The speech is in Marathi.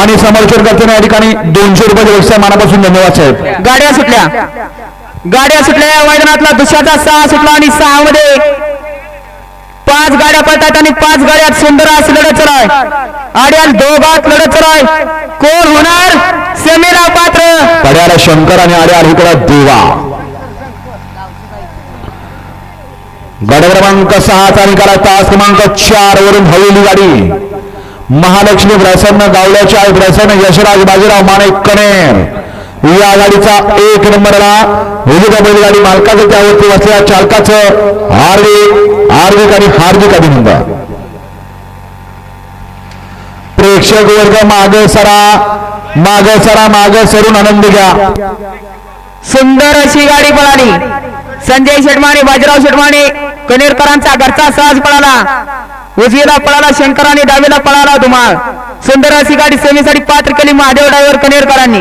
आणि समर्थन करताना या ठिकाणी दोनशे रुपयाचे व्यवसाय मानापासून धन्यवाद साहेब. गाड्या सुटल्या. गाड्या सुटल्या. या मैदानातला दुसऱ्याचा सहा सुटला आणि सहा मध्ये पाच गाड्या पळतात आणि पाच गाड्यात सुंदर असं लढत चालू आहे आड्याल दोघात लढत चालू आहे कोण होणार? सेमीला पात्र. कड्याला शंकर आणि आड्या इकडे देवा. गड क्रमांक सहाचा निकाला तास क्रमांक चार वरून हवेली गाडी. महालक्ष्मी प्रसन्न गावल्याच्या आई प्रसन्न यशराज बाजीराव माने कणेर या गाडीचा एक नंबरला विविध बैलगाडी मालकाचं त्यावरती बसलेल्या चालकाचं हार्दिक हार्दिक आणि हार्दिक अभिनंदन. प्रेक्षक वर्ग माग सरा माग सरा माग सरून आनंद घ्या. सुंदर अशी गाडी पळाली. संजय शेटमाने बाजीराव शेटमाने कनेरकरांचा घरचा सहज पळाला. उजवीला पळाला शंकर आणि डावीला पळाला धुमाळ. सुंदर अशी गाडी सेमीसाठी पात्र केली महादेव डायव्हर कनेरकरांनी.